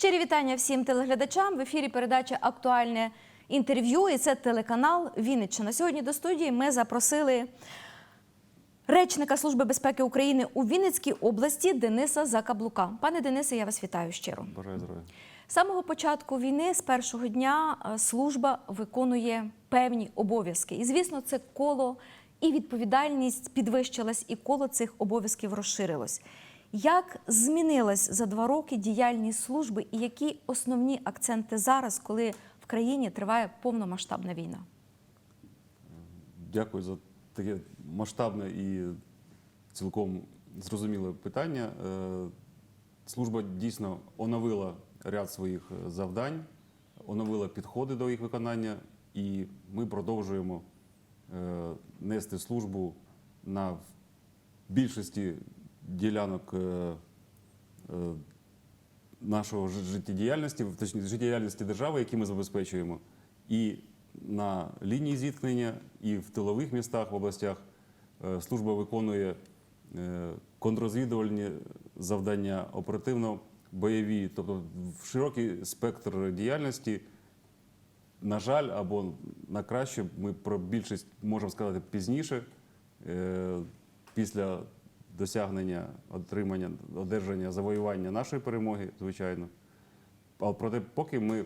Щирі вітання всім телеглядачам. В ефірі передача Актуальне інтерв'ю. І це телеканал Вінниччина. Сьогодні до студії ми запросили речника Служби безпеки України у Вінницькій області Дениса Закаблука. Пане Денисе, я вас вітаю щиро. Бажаю здоров'я. З самого початку війни, з першого дня, е, служба виконує певні обов'язки. І, звісно, це коло і відповідальність підвищилась, і коло цих обов'язків розширилось. Як змінилась за два роки діяльність служби, і які основні акценти зараз, коли в країні триває повномасштабна війна? Дякую за таке масштабне і цілком зрозуміле питання. Е, Служба дійсно оновила ряд своїх е, завдань, оновила підходи до їх виконання, і ми продовжуємо е, нести службу на більшості ділянок е, е, нашого жи- життєдіяльності, точніше життєдіяльності держави, які ми забезпечуємо, і на лінії зіткнення, і в тилових містах в областях Е, служба виконує контррозвідувальні завдання, оперативно-бойові, тобто в широкий спектр діяльності. На жаль, або на краще, ми про більшість можемо сказати пізніше, після досягнення, отримання, одержання, завоювання нашої перемоги, звичайно. Але проте, поки ми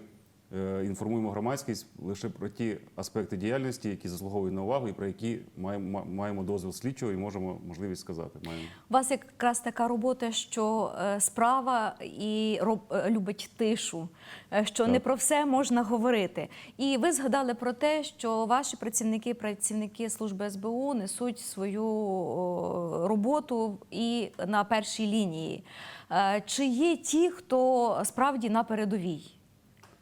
інформуємо громадськість лише про ті аспекти діяльності, які заслуговують на увагу, і про які маємо, маємо дозвіл слідчого і можемо можливість сказати. Маємо. У вас якраз така робота, що е, справа і роб- е, любить тишу, е, що не про все можна говорити. І ви згадали про те, що ваші працівники, працівники служби СБУ несуть свою роботу і на першій лінії. Е, Чи є ті, хто справді на передовій?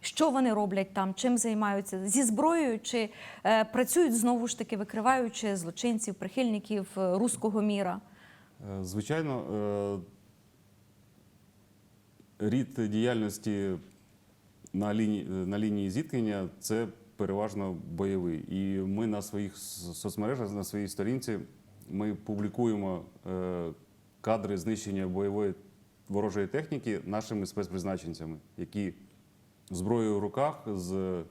Що вони роблять там, чим займаються зі зброєю, чи е, працюють знову ж таки, викриваючи злочинців, прихильників е, руського міра? Е, Звичайно, е, рід діяльності на лінії, на лінії зіткнення це переважно бойовий. І ми на своїх соцмережах, на своїй сторінці, ми публікуємо е, кадри знищення бойової ворожої техніки нашими спецпризначенцями, які зброєю в руках з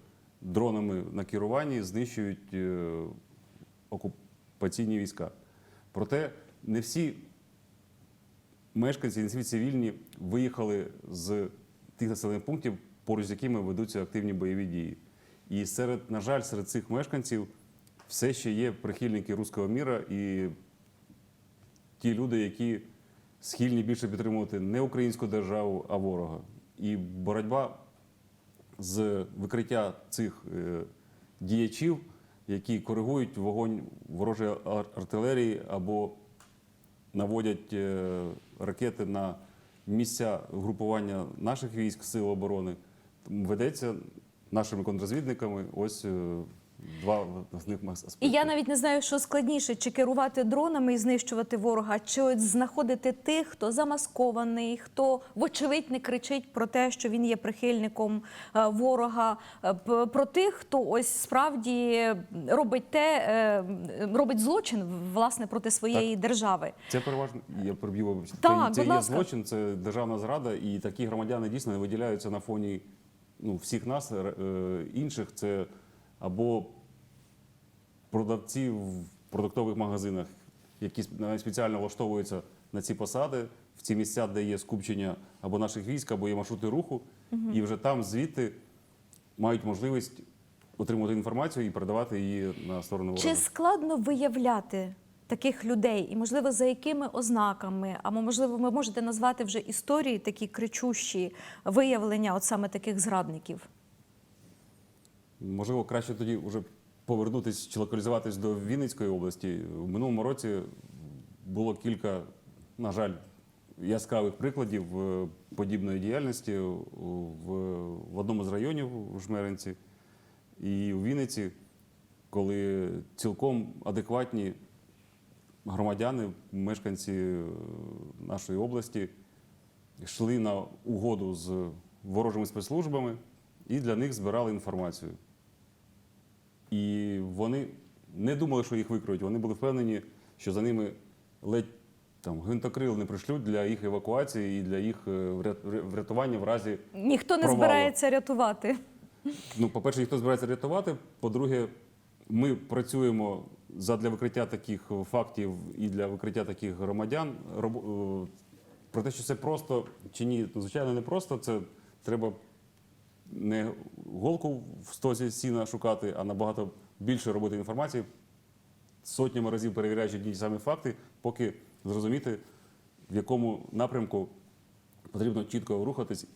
дронами на керуванні знищують е, окупаційні війська. Проте не всі мешканці, не всі цивільні виїхали з тих населених пунктів, поруч з якими ведуться активні бойові дії. І серед, на жаль, серед цих мешканців все ще є прихильники руського міра і ті люди, які схильні більше підтримувати не українську державу, а ворога. І боротьба з викриття цих е, діячів, які коригують вогонь ворожої ар- артилерії або наводять е, ракети на місця групування наших військ сил оборони, ведеться нашими контрозвідниками. Ось е, два з них. І я навіть не знаю, що складніше, чи керувати дронами і знищувати ворога, чи от знаходити тих, хто замаскований, хто вочевидь не кричить про те, що він є прихильником е, ворога, е, про тих, хто ось справді робить те, е, робить злочин власне проти своєї держави. Це переважно я. Так, це, це є злочин, це державна зрада, і такі громадяни дійсно не виділяються на фоні ну, всіх нас, інших. Це або продавці в продуктових магазинах, які спеціально влаштовуються на ці посади, в ці місця, де є скупчення або наших військ, або є маршрути руху, і вже там звідти мають можливість отримувати інформацію і передавати її на сторону ворога. Чи складно виявляти таких людей, і можливо за якими ознаками, або можливо, ви можете назвати вже історії такі кричущі виявлення от саме таких зрадників? Можливо, краще тоді вже повернутися чи локалізуватись до Вінницької області. В минулому році було кілька, на жаль, яскравих прикладів е, подібної діяльності в, одному з районів у Жмеринці і у Вінниці, коли цілком адекватні громадяни, мешканці е, нашої області йшли на угоду з ворожими спецслужбами і для них збирали інформацію. І вони не думали, що їх викриють. Вони були впевнені, що за ними ледь там гвинтокрил не пришлють для їх евакуації і для їх е, врятування в разі Ніхто не Провалу. збирається рятувати. Ну, по-перше, ніхто збирається рятувати. По-друге, ми працюємо задля викриття таких фактів і для викриття таких громадян. Е, Про те, що це просто чи ні, звичайно, не просто. Це треба не голку в стозі сіна шукати, а набагато більше робити інформації, сотнями разів перевіряючи ті самі факти, поки зрозуміти, в якому напрямку потрібно чітко рухатись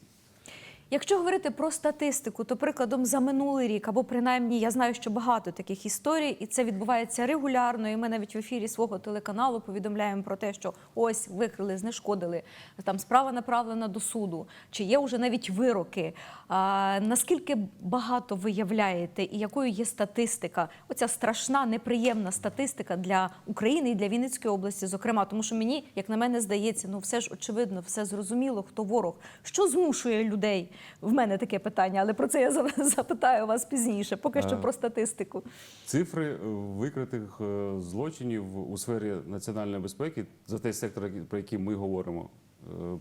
Якщо говорити про статистику, то прикладом за минулий рік, або принаймні я знаю, що багато таких історій, і це відбувається регулярно. І ми навіть в ефірі свого телеканалу повідомляємо про те, що ось викрили, знешкодили. Там справа направлена до суду, чи є вже навіть вироки. А, наскільки багато ви являєте, і якою є статистика? Оця страшна, неприємна статистика для України і для Вінницької області, зокрема, тому що мені, як на мене, здається, ну все ж очевидно, все зрозуміло, хто ворог. Що змушує людей? В мене таке питання, але про це я запитаю вас пізніше. Поки що Е, про статистику. Цифри е, викритих е, злочинів у сфері національної безпеки за той сектор, про який ми говоримо,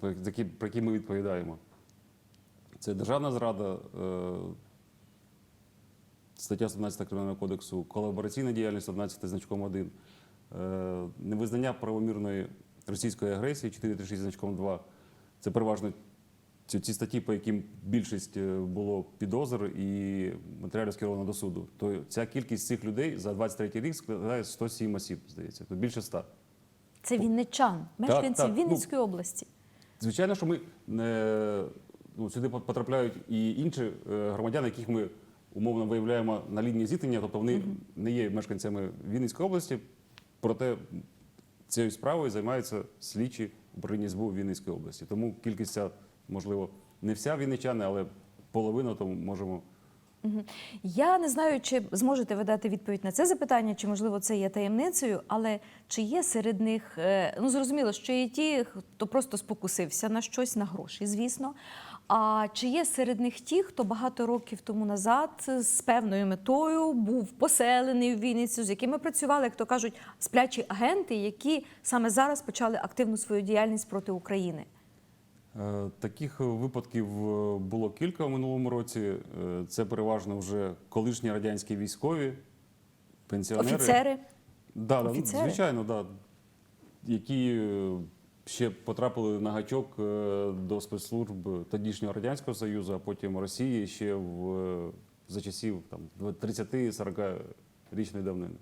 про який, ми відповідаємо. Це державна зрада, стаття 117 Кримінального кодексу, колабораційна діяльність 11 значком 1, е, невизнання правомірної російської агресії 436 значком 2. Це переважно ці, ці статті, по яким більшість е, було підозр і матеріалів скеровано до суду. То ця кількість цих людей за 23 рік складає 107 осіб, здається, то більше 100. Це вінничан, мешканці так, ну, Вінницької області. Звичайно, що ми не, ну, сюди потрапляють і інші е, громадяни, яких ми умовно виявляємо на лінії зіткнення, тобто вони не є мешканцями Вінницької області, проте цією справою займаються слідчі управління СБУ Вінницької області. Тому кількість, ця, можливо, не вся вінничани, але половина, тому можемо. Я не знаю, чи зможете ви дати відповідь на це запитання, чи можливо це є таємницею, але чи є серед них, е, ну зрозуміло, що є ті, хто просто спокусився на щось, на гроші, звісно. А чи є серед них ті, хто багато років тому назад з певною метою був поселений в Вінницю, з якими працювали, як то кажуть, сплячі агенти, які саме зараз почали активну свою діяльність проти України? Е, Таких випадків е, було кілька в минулому році. Е, Це переважно вже колишні радянські військові, пенсіонери. Офіцери? Да, Офіцери? звичайно, да. які ще потрапили на гачок до спецслужб тодішнього Радянського Союзу, а потім Росії ще в, за часів там, 30-40 річної давнини.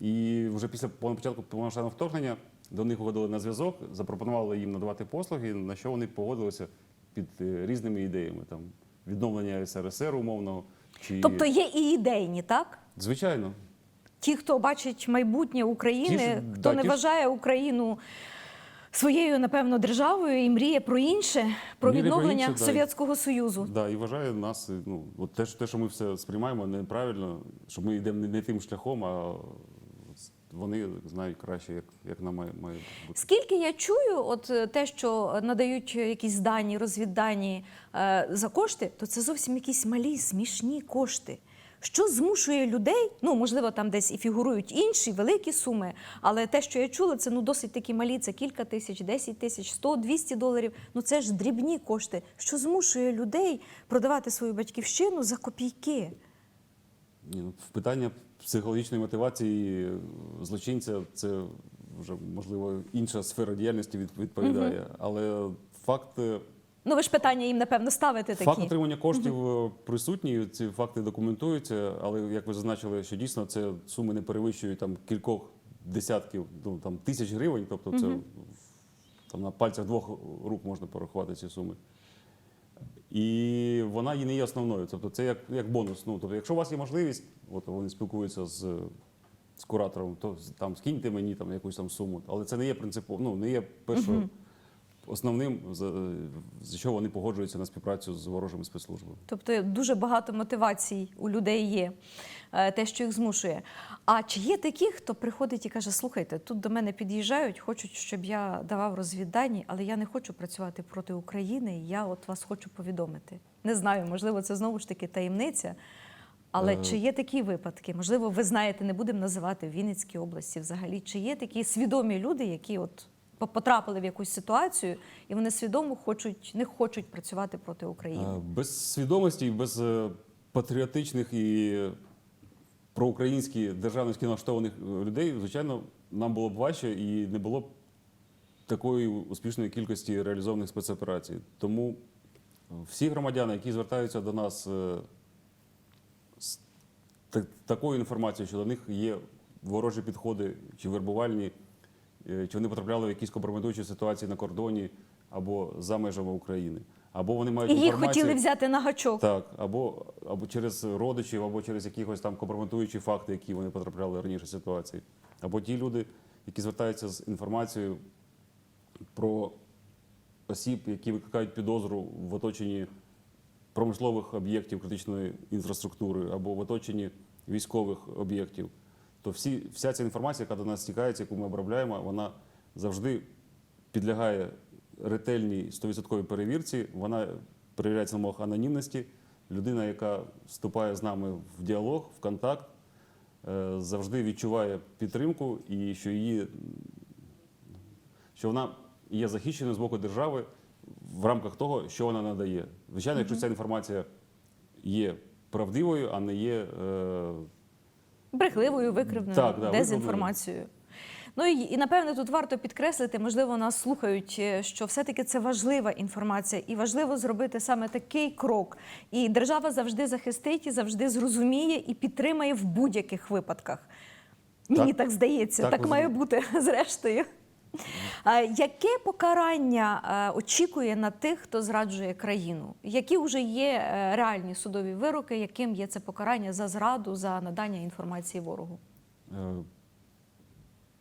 І вже після початку повномасштабного вторгнення до них виходили на зв'язок, запропонували їм надавати послуги, на що вони погодилися під е, різними ідеями, там відновлення СРСР умовного. Чи... Тобто є і ідейні, так? Звичайно. Ті, хто бачить майбутнє України, Ті ж- хто да, не ті вважає Україну своєю, напевно, державою і мріє про інше, про Мріє про відновлення інше, да. Совєтського Союзу. Да, і вважає нас, ну, от те, що- те, що ми все сприймаємо неправильно, що ми йдемо не, не тим шляхом, а вони знають краще, як, як має, має бути. Скільки я чую, от е, те, що надають якісь дані, розвіддані е, за кошти, то це зовсім якісь малі, смішні кошти. Що змушує людей? Ну можливо, там десь і фігурують інші великі суми, але те, що я чула, це ну досить такі малі. Це кілька тисяч, 10 тисяч, 100, 200 доларів. Ну це ж дрібні кошти. Що змушує людей продавати свою батьківщину за копійки? Ні, ну, питання психологічної мотивації злочинця це вже можливо інша сфера діяльності від- відповідає. Але факт, е, Ну ви ж питання їм напевно ставите такі. факт отримання коштів е, присутній, ці факти документуються, але як ви зазначили, що дійсно це суми не перевищують там кількох десятків, ну там тисяч гривень, тобто це там на пальцях двох рук можна порахувати ці суми. І вона є не є основною. Тобто це як, як бонус. Ну, тобто, якщо у вас є можливість, от вони спілкуються з, з куратором, то там скиньте мені там якусь там суму. Але це не є принципово, ну не є першою основним, за, за що вони погоджуються на співпрацю з ворожими спецслужбами. Тобто дуже багато мотивацій у людей є, е, те, що їх змушує. А чи є такі, хто приходить і каже: слухайте, тут до мене під'їжджають, хочуть, щоб я давав розвіддані, але я не хочу працювати проти України, я от вас хочу повідомити. Не знаю, можливо, це знову ж таки таємниця. Але Е. чи є такі випадки? Можливо, ви знаєте, не будемо називати в Вінницькій області взагалі. Чи є такі свідомі люди, які от потрапили в якусь ситуацію, і вони свідомо хочуть, не хочуть працювати проти України? Е, Без свідомості без е, патріотичних і проукраїнських державницьки налаштованих е, людей, звичайно, нам було б важче і не було б такої успішної кількості реалізованих спецоперацій. Тому всі громадяни, які звертаються до нас е, з такою інформацією, що до них є ворожі підходи чи вербувальні, е, чи вони потрапляли в якісь компрометуючі ситуації на кордоні або за межами України, або вони мають І їх інформацію. хотіли взяти на гачок. Так, або, або через родичів, або через якихось там компрометуючі факти, які вони потрапляли раніше в ситуації. Або ті люди, які звертаються з інформацією про осіб, які викликають підозру в оточенні промислових об'єктів критичної інфраструктури або в оточенні військових об'єктів. То всі, вся ця інформація, яка до нас стікається, яку ми обробляємо, вона завжди підлягає ретельній 100% перевірці. Вона перевіряється на умовах анонімності. Людина, яка вступає з нами в діалог, в контакт, е, завжди відчуває підтримку і що її що вона є захищеною з боку держави в рамках того, що вона надає. Звичайно, якщо ця інформація є правдивою, а не є е, брехливою, викривною Так, да, дезінформацією. Ну і, і напевне тут варто підкреслити, можливо, нас слухають, е, що все-таки це важлива інформація, і важливо зробити саме такий крок. І держава завжди захистить, і завжди зрозуміє і підтримає в будь-яких випадках. Мені Так. так здається, так, Так, має бути зрештою. Яке покарання е, очікує на тих, хто зраджує країну? Які вже є е, реальні судові вироки, яким є це покарання за зраду, за надання інформації ворогу? Е,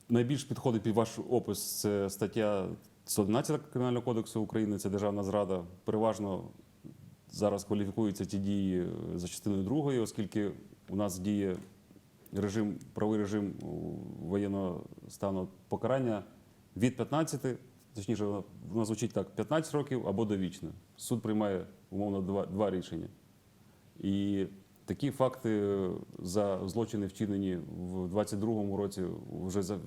Найбільш підходить під ваш опис це стаття 111 Кримінального кодексу України, це державна зрада. Переважно зараз кваліфікуються ті дії за частиною другої, оскільки у нас діє режим, правовий режим воєнного стану покарання від 15, точніше, воно звучить так: 15 років або довічно. Суд приймає умовно два, два рішення. І такі факти за злочини, вчинені в 22-му році, вже, за,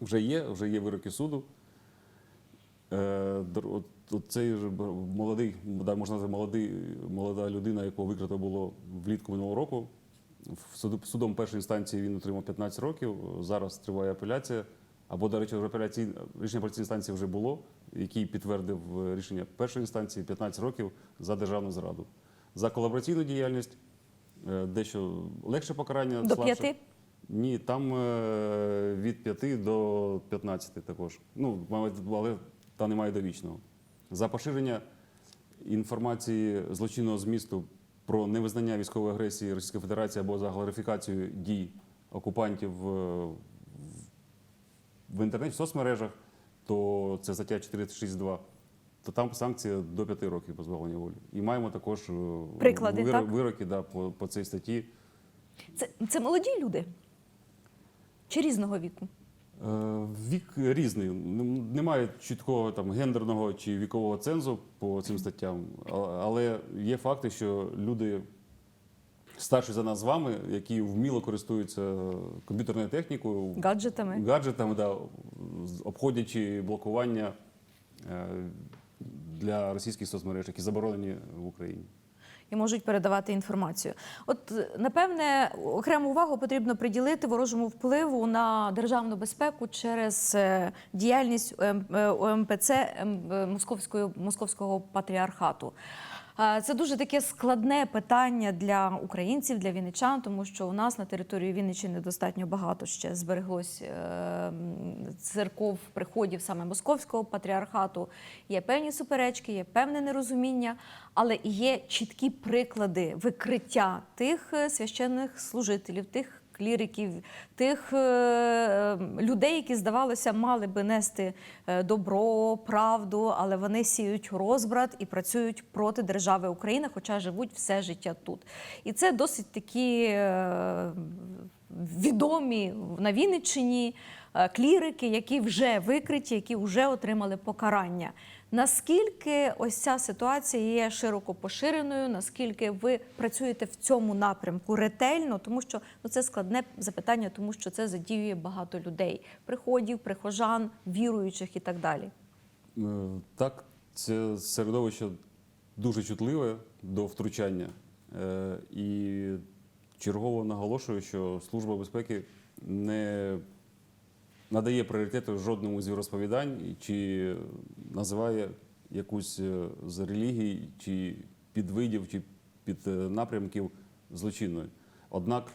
вже є, вже є вироки суду. Е, от, от цей же молодий, можна сказати, молодий, молода людина, якого викрито було влітку минулого року. В суду, судом першої інстанції він отримав 15 років. Зараз триває апеляція. Або, до речі, рішення апеляційної інстанції вже було, який підтвердив е, рішення першої інстанції 15 років за державну зраду. За колабораційну діяльність е, дещо легше покарання. До слабше. п'яти? Ні, там е, від 5 до 15 також. Ну, але та немає довічного. За поширення інформації злочинного змісту про невизнання військової агресії Російської Федерації або за глорифікацію дій окупантів в- інтернеті, в соцмережах, то це стаття 462, то там санкція до 5 років позбавлення волі. І маємо також е, Приклади, виро- так? вироки да, по, по цій статті. Це, це молоді люди чи різного віку? Е, Вік різний. Немає чіткого там гендерного чи вікового цензу по цим статтям, але є факти, що люди старші за нас з вами, які вміло користуються комп'ютерною технікою, Гаджетами? гаджетами, да, обходячи блокування е, для російських соцмереж, які заборонені в Україні. і можуть передавати інформацію. От напевне окрему увагу потрібно приділити ворожому впливу на державну безпеку через е, діяльність е, ОМПЦ Московської московського патріархату. Це дуже таке складне питання для українців, для вінничан, тому що у нас на території Вінниччини достатньо багато ще збереглось е, церков, приходів саме московського патріархату. Є певні суперечки, є певне нерозуміння, але є чіткі приклади викриття тих е, священних служителів, тих кліриків, тих е, людей, які, здавалося, мали би нести е, добро, правду, але вони сіють розбрат і працюють проти держави Україна, хоча живуть все життя тут. І це досить такі е, відомі на Вінниччині клірики, які вже викриті, які вже отримали покарання. Наскільки ось ця ситуація є широко поширеною? Наскільки ви працюєте в цьому напрямку ретельно? Тому що ну це складне запитання, тому що це задіює багато людей: приходів, прихожан, віруючих і так далі. Е, Так, це середовище дуже чутливе до втручання. Е, І чергово наголошую, що Служба безпеки не надає пріоритету жодному з розповідань чи називає якусь е, з релігій, чи підвидів, чи піднапрямків злочинною. Однак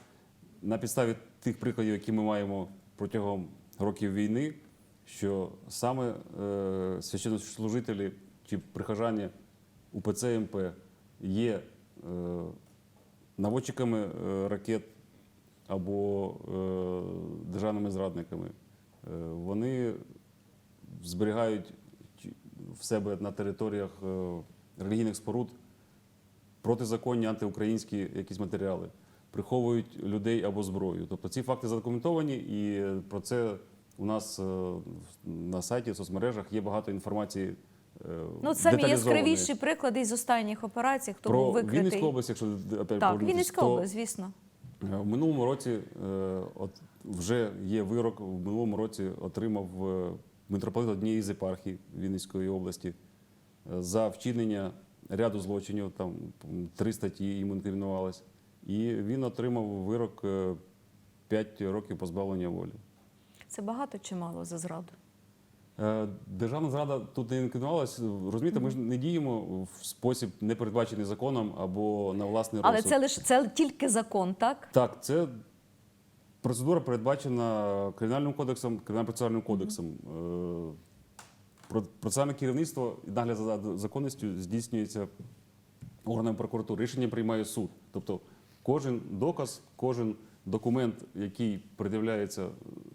на підставі тих прикладів, які ми маємо протягом років війни, що саме е, священнослужителі чи прихожані УПЦ МП є е, наводчиками е, ракет або е, державними зрадниками. Вони зберігають в себе на територіях е, релігійних споруд протизаконні антиукраїнські якісь матеріали, приховують людей або зброю. Тобто ці факти задокументовані, і про це у нас е, на сайті, в соцмережах є багато інформації. е, Ну, самі яскравіші приклади із останніх операцій, хто Про був викритий. Вінницьку область, якщо Так, Вінницька область, звісно. Е, В минулому році е, от вже є вирок. В минулому році отримав е, митрополит однієї з єпархій Вінницької області за вчинення ряду злочинів. Там три статті йому інкримінувалось. І він отримав вирок 5 років позбавлення волі. Це багато чи мало за зраду? Е, Державна зрада тут не інкримінувалась. Розумієте, ми ж не діємо в спосіб, не передбачений законом або на власний Але це лише це тільки закон, так? Так, це процедура передбачена Кримінальним кодексом, Кримінально-процесуальним кодексом. Е, Процесуальне керівництво і нагляд за законністю здійснюється органами прокуратури. Рішення приймає суд. Тобто кожен доказ, кожен документ, який пред'являється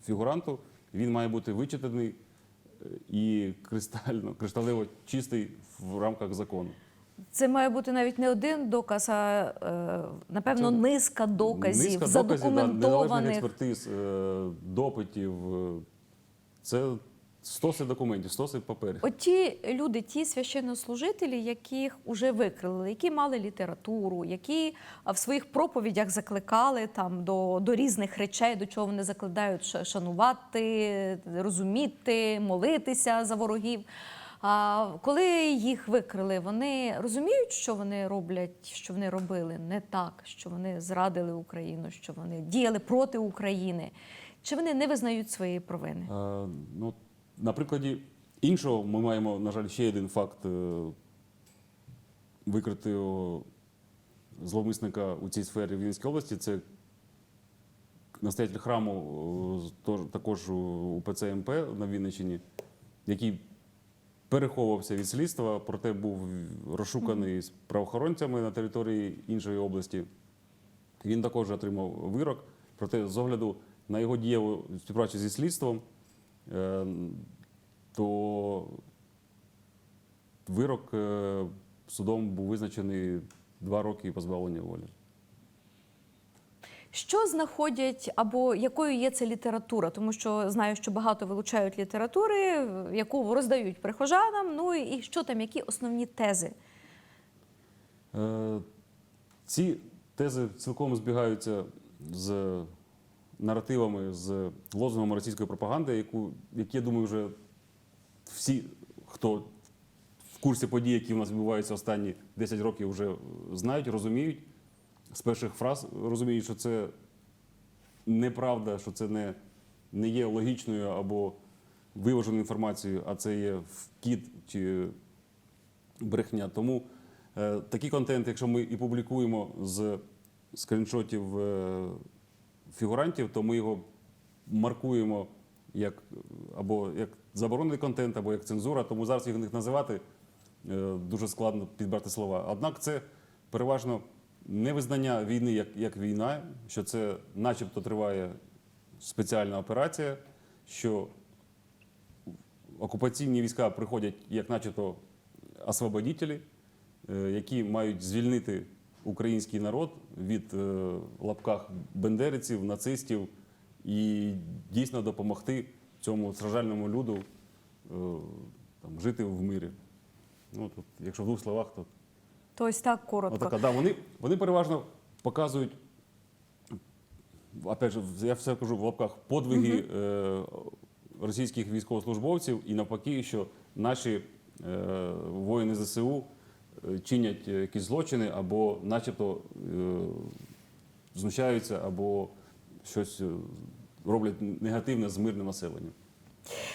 фігуранту, він має бути вичитаний і кристально, кришталево чистий в рамках закону. Це має бути навіть не один доказ, а е, напевно Це низка доказів, Низка доказів, да, експертиз, е, допитів. е, Це стоси документів, стоси паперів. От ті люди, ті священнослужителі, яких уже викрили, які мали літературу, які в своїх проповідях закликали там до, до різних речей, до чого вони закладають шанувати, розуміти, молитися за ворогів. А коли їх викрили, вони розуміють, що вони роблять, що вони робили не так, що вони зрадили Україну, що вони діяли проти України. Чи вони не визнають своєї провини? Е, Ну, на прикладі іншого ми маємо, на жаль, ще один факт е, викритого зловмисника у цій сфері в Вінницькій області. Це настоятель храму е, також у ПЦ МП на Вінниччині, який переховувався від слідства, проте був розшуканий з правоохоронцями на території іншої області. Він також отримав вирок. Проте, з огляду на його дієву співпрацю зі слідством, то вирок е, судом був визначений два роки позбавлення волі. Що знаходять або якою є це література? Тому що знаю, що багато вилучають літератури, яку роздають прихожанам. Ну і і що там, які основні тези? Е, Ці тези цілком збігаються з наративами, з лозунгами російської пропаганди, яку, які, я думаю, вже всі, хто в курсі подій, які в нас відбуваються останні 10 років, вже знають, розуміють. З перших фраз розуміють, що це неправда, що це не, не є логічною або виваженою інформацією, а це є вкид чи брехня. Тому е, такий контент, якщо ми і публікуємо з скріншотів е, фігурантів, то ми його маркуємо як або як заборонений контент, або як цензура. Тому зараз їх називати е, дуже складно підбирати слова. Однак це переважно невизнання війни як, як війна, що це начебто триває спеціальна операція, що окупаційні війська приходять як начебто освободителі, е, які мають звільнити український народ від е, лапках бендериців, нацистів і дійсно допомогти цьому страждальному люду е, там, жити в мирі. Ну, тут, якщо в двох словах, то То ось так коротко. Отака, да, вони, вони переважно показують, опять же, я все кажу в лапках, подвиги е, російських військовослужбовців і навпаки, що наші е, воїни ЗСУ чинять е, якісь злочини або начебто е, знущаються, або щось е, роблять негативне з мирним населенням.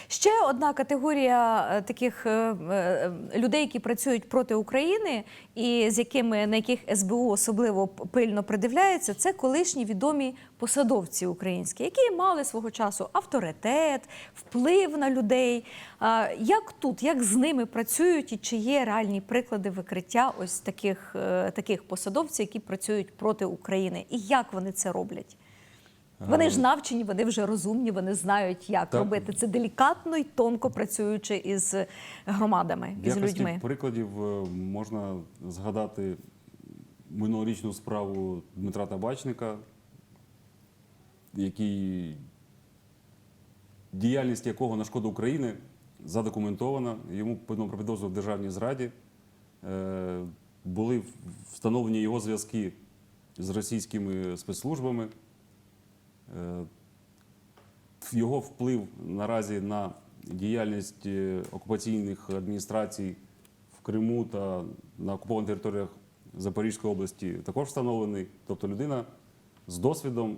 Ще одна категорія е, таких е, е, людей, які працюють проти України, і з якими на яких СБУ особливо пильно придивляється, це колишні відомі посадовці українські, які мали свого часу авторитет, вплив на людей. Як тут, як з ними працюють, і чи є реальні приклади викриття ось таких, таких посадовців, які працюють проти України, і як вони це роблять? Вони ж навчені, вони вже розумні, вони знають, як Так. робити це делікатно і тонко працюючи із громадами, із якості людьми. прикладів е, можна згадати минулорічну справу Дмитра Табачника, який, діяльність якого на шкоду України задокументована. Йому подано про підозру в державній зраді. Е, Були встановлені його зв'язки з російськими спецслужбами. Е, його вплив наразі на діяльність е, окупаційних адміністрацій в Криму та на окупованих територіях Запорізької області також встановлений. Тобто людина з досвідом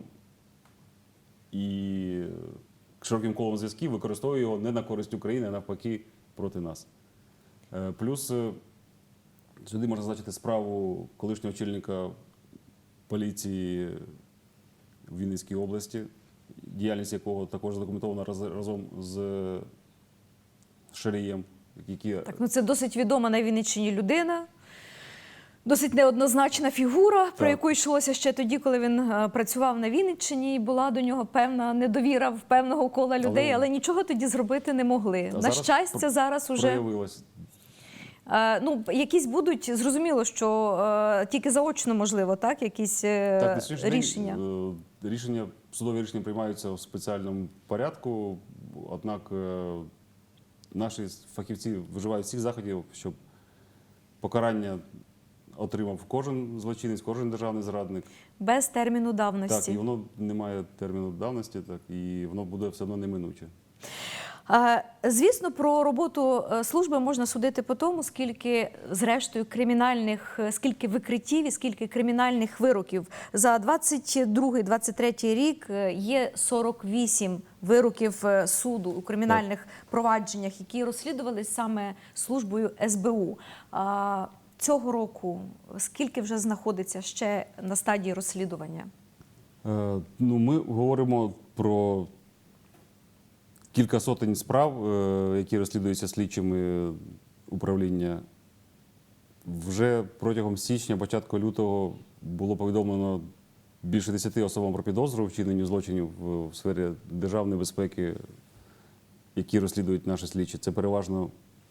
і широким колом зв'язків використовує його не на користь України, а навпаки проти нас. Е, Плюс сюди можна значити справу колишнього очільника поліції в Вінницькій області, діяльність якого також задокументована раз- разом з Шарієм, які Так, ну це досить відома на Вінниччині людина. Досить неоднозначна фігура, про яку йшлося ще тоді, коли він е, працював на Вінниччині, і була до нього певна недовіра в певного кола людей, але, Але- нічого тоді зробити не могли. Та на щастя, про- зараз уже проявилось. е, ну якісь будуть зрозуміло, що е, тільки заочно можливо, так якісь Так, сьогоднішній день, рішення. судові рішення приймаються в спеціальному порядку, однак е, наші фахівці вживають всіх заходів, щоб покарання отримав кожен злочинець, кожен державний зрадник. без терміну давності. Так, і воно не має терміну давності, так, і воно буде все одно неминуче. Звісно, про роботу е, служби можна судити по тому, скільки, зрештою, кримінальних, е, скільки викриттів і скільки кримінальних вироків. За 22-23 рік е, є 48 вироків суду у кримінальних провадженнях, які розслідувались саме службою СБУ. Цього року скільки вже знаходиться ще на стадії розслідування? Ну, ми говоримо про кілька сотень справ, е, які розслідуються слідчими управління. Вже протягом січня, початку лютого було повідомлено більше 10 особам про підозру в вчиненні злочинів в сфері державної безпеки, які розслідують наші слідчі. Це переважно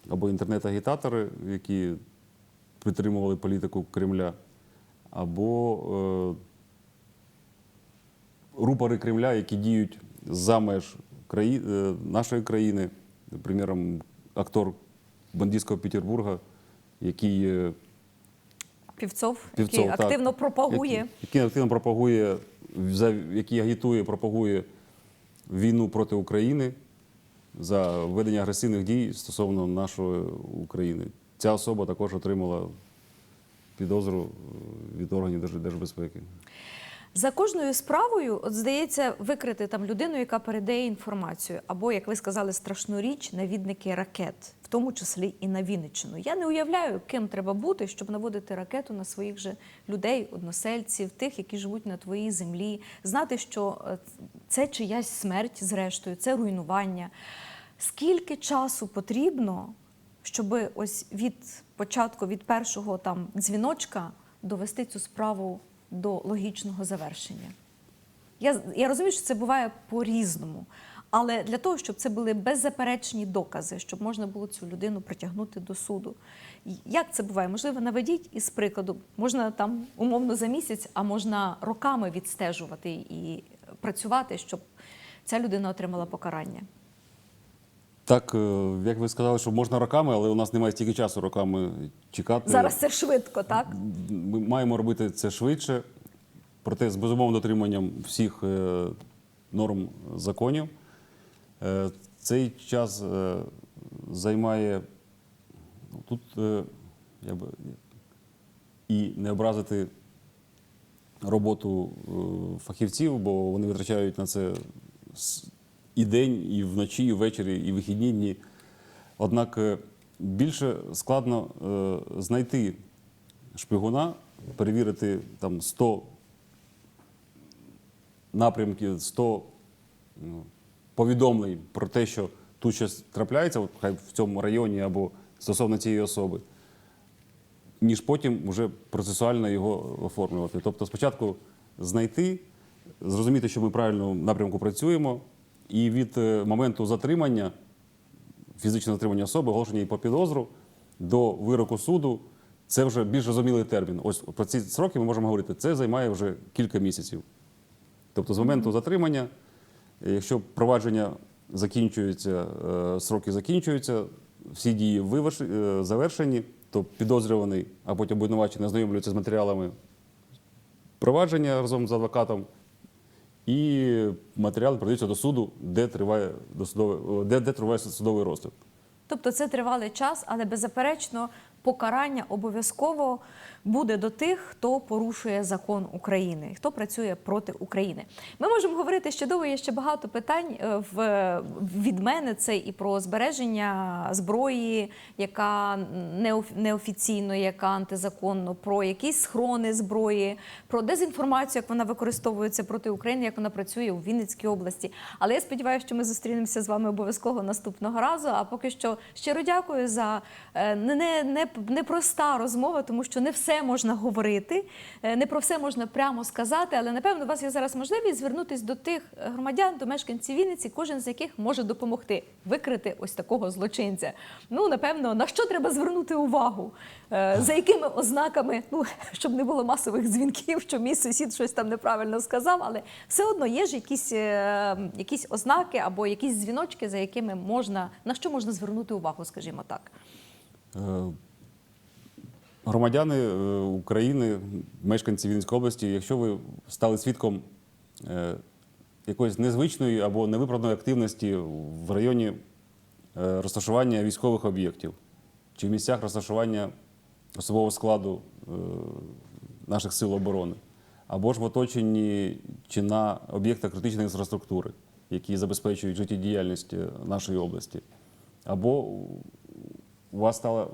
або інтернет-агітатори, які підтримували політику Кремля, або е, рупори Кремля, які діють за меж краї... е, нашої країни. Приміром, актор бандитського Петербурга, який, е, Півцов, Півцов, який так, активно пропагує. який, який активно пропагує, за- який агітує, пропагує війну проти України за ведення агресивних дій стосовно нашої України. Ця особа також отримала підозру е, від органів держбезпеки. За кожною справою, от здається, викрити там людину, яка передає інформацію, або, як ви сказали, страшну річ, навідники ракет, в тому числі і на Вінниччину. Я не уявляю, ким треба бути, щоб наводити ракету на своїх же людей, односельців, тих, які живуть на твоїй землі, знати, що е, це чиясь смерть, зрештою, це руйнування. Скільки часу потрібно, щоб ось від початку, від першого там дзвіночка довести цю справу до логічного завершення? Я, я розумію, що це буває по-різному. Але для того, щоб це були беззаперечні докази, щоб можна було цю людину притягнути до суду. Як це буває? Можливо, наведіть із прикладу. Можна там умовно за місяць, а можна роками відстежувати і працювати, щоб ця людина отримала покарання. Так, е, як ви сказали, що можна роками, але у нас немає стільки часу роками чекати. Зараз це швидко, так? Ми маємо робити це швидше, проте з безумовним дотриманням всіх е, норм законів. Е, Цей час займає ну, тут я би, і не образити роботу фахівців, бо вони витрачають на це і день, і вночі, і ввечері, і вихідні дні. Однак е, більше складно е, знайти шпигуна, перевірити там 100 напрямків, 100 ну, повідомлень про те, що тут щось трапляється, от хай в цьому районі або стосовно цієї особи, ніж потім вже процесуально його оформлювати. Тобто спочатку знайти, зрозуміти, що ми в правильному напрямку працюємо, і від е, моменту затримання, фізичного затримання особи, оголошення її по підозру до вироку суду. Це вже більш розумілий термін. Ось про ці сроки ми можемо говорити. Це займає вже кілька місяців. Тобто з моменту затримання, е, якщо провадження закінчується, е, сроки закінчуються, всі дії завершені, то підозрюваний, а потім обвинувачений ознайомлюється з матеріалами провадження разом з адвокатом, і матеріали продаються до суду, де триває, досудове, де, де триває судовий розгляд. Тобто це тривалий час, але беззаперечно покарання обов'язково буде до тих, хто порушує закон України, хто працює проти України. Ми можемо говорити ще довго, є ще багато питань е, в, від мене. Це і про збереження зброї, яка неоф- неофіційно, яка антизаконно, про якісь схрони зброї, про дезінформацію, як вона використовується проти України, як вона працює у Вінницькій області. Але я сподіваюся, що ми зустрінемося з вами обов'язково наступного разу. А поки що щиро дякую за е, не, не, не, непроста розмова, тому що не все можна говорити, е, не про все можна прямо сказати. Але напевно у вас є зараз можливість звернутися до тих громадян, до мешканців Вінниці, кожен з яких може допомогти викрити ось такого злочинця. Ну напевно, на що треба звернути увагу, Е, за якими ознаками, ну щоб не було масових дзвінків, що мій сусід щось там неправильно сказав, але все одно є ж якісь, е, якісь ознаки або якісь дзвіночки, за якими можна на що можна звернути увагу, скажімо так. Громадяни е, України, мешканці Вінницької області, якщо ви стали свідком е, якоїсь незвичної або невиправданої активності в районі е, розташування військових об'єктів чи в місцях розташування особового складу наших сил оборони, або ж в оточенні чи на об'єктах критичної інфраструктури, які забезпечують життєдіяльність нашої області, або у вас стала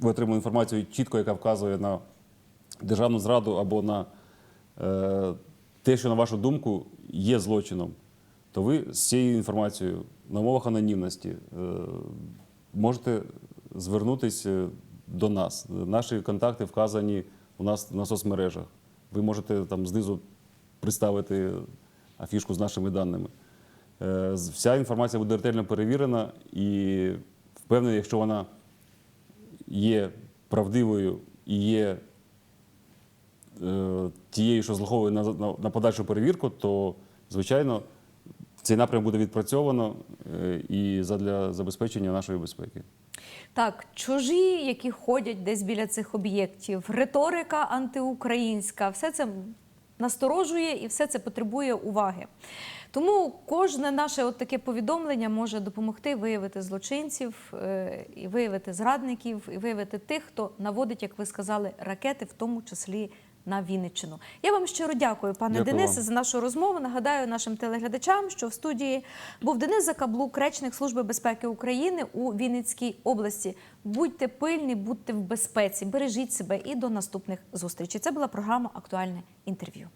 ви отримали інформацію чітко, яка вказує на державну зраду або на е, те, що, на вашу думку, є злочином, то ви з цією інформацією на умовах анонімності е, можете звернутися до нас. Наші контакти вказані у нас на соцмережах. Ви можете там знизу представити афішку з нашими даними. Е, Вся інформація буде ретельно перевірена і впевнений, якщо вона є правдивою і є е, тією, що злоховує на, на, на подальшу перевірку, то, звичайно, цей напрям буде відпрацьовано е, і задля забезпечення нашої безпеки. Так, чужі, які ходять десь біля цих об'єктів, риторика антиукраїнська, все це насторожує і все це потребує уваги. Тому кожне наше от таке повідомлення може допомогти виявити злочинців, е, і виявити зрадників, і виявити тих, хто наводить, як ви сказали, ракети, в тому числі на Вінниччину. Я вам щиро дякую, пане Дякую Денисе, вам. за нашу розмову. Нагадаю нашим телеглядачам, що в студії був Денис Закаблук, речник Служби безпеки України у Вінницькій області. Будьте пильні, будьте в безпеці, бережіть себе і до наступних зустрічей. Це була програма Актуальне інтерв'ю.